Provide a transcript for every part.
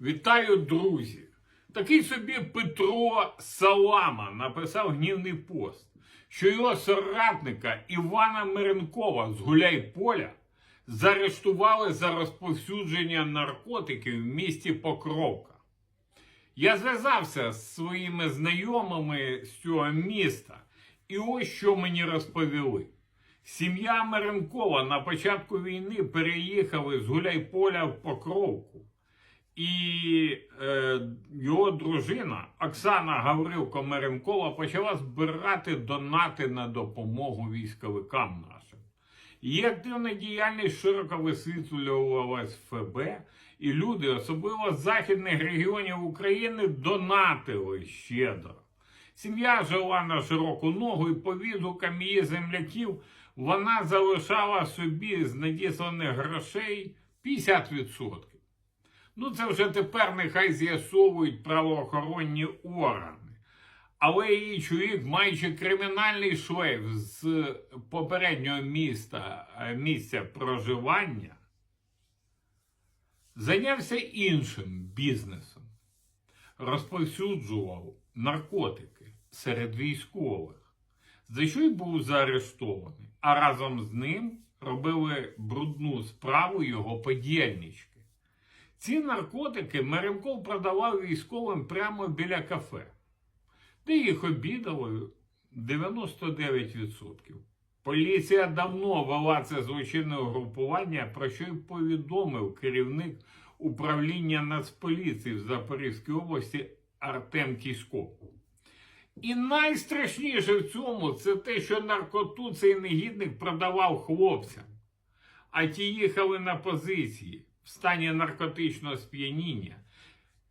Вітаю, друзі! Такий собі Петро Салама написав гнівний пост, що його соратника Івана Миренкова з Гуляйполя заарештували за розповсюдження наркотиків в місті Покровка. Я зв'язався з своїми знайомими з цього міста, і ось що мені розповіли. Сім'я Меренкова на початку війни переїхали з Гуляйполя в Покровку. І е, його дружина Оксана Гаврилко Меренкова почала збирати донати на допомогу військовикам нашим. Її активна діяльність широко висвітлювалась ФБ, і люди, особливо з західних регіонів України, донатили щедро. Сім'я жила на широку ногу, і по відгукам її земляків вона залишала собі з надісланих грошей 50%. Ну, це вже тепер нехай з'ясовують правоохоронні органи. Але її чоловік, маючи кримінальний шлейф з попереднього міста, е, місця проживання, зайнявся іншим бізнесом, розповсюджував наркотики серед військових, за що й був заарештований, а разом з ним робили брудну справу його подільнички. Ці наркотики Меренков продавав військовим прямо біля кафе, де їх обідали 99%. Поліція давно вела це злочинне угрупування, про що й повідомив керівник управління Нацполіції в Запорізькій області Артем Кісько. І найстрашніше в цьому це те, що наркоту цей негідник продавав хлопцям, а ті їхали на позиції в стані наркотичного сп'яніння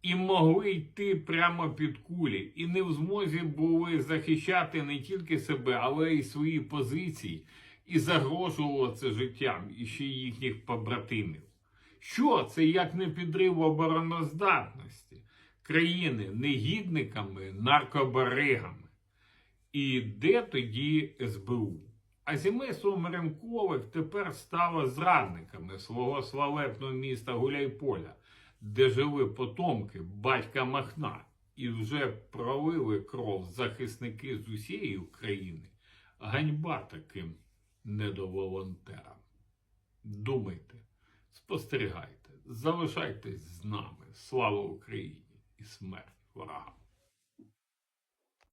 і могли йти прямо під кулі, і не в змозі були захищати не тільки себе, але й свої позиції, і загрожувало це життям і ще їхніх побратимів. Що це як не підрив обороноздатності країни негідниками, наркобаригами? І де тоді СБУ? А сімейство Меренкових тепер стало зрадниками свого славетного міста Гуляйполя, де жили потомки батька Махна, і вже пролили кров захисники з усієї України. Ганьба таким недоволонтерам. Думайте, спостерігайте, залишайтесь з нами. Слава Україні і смерть ворогам!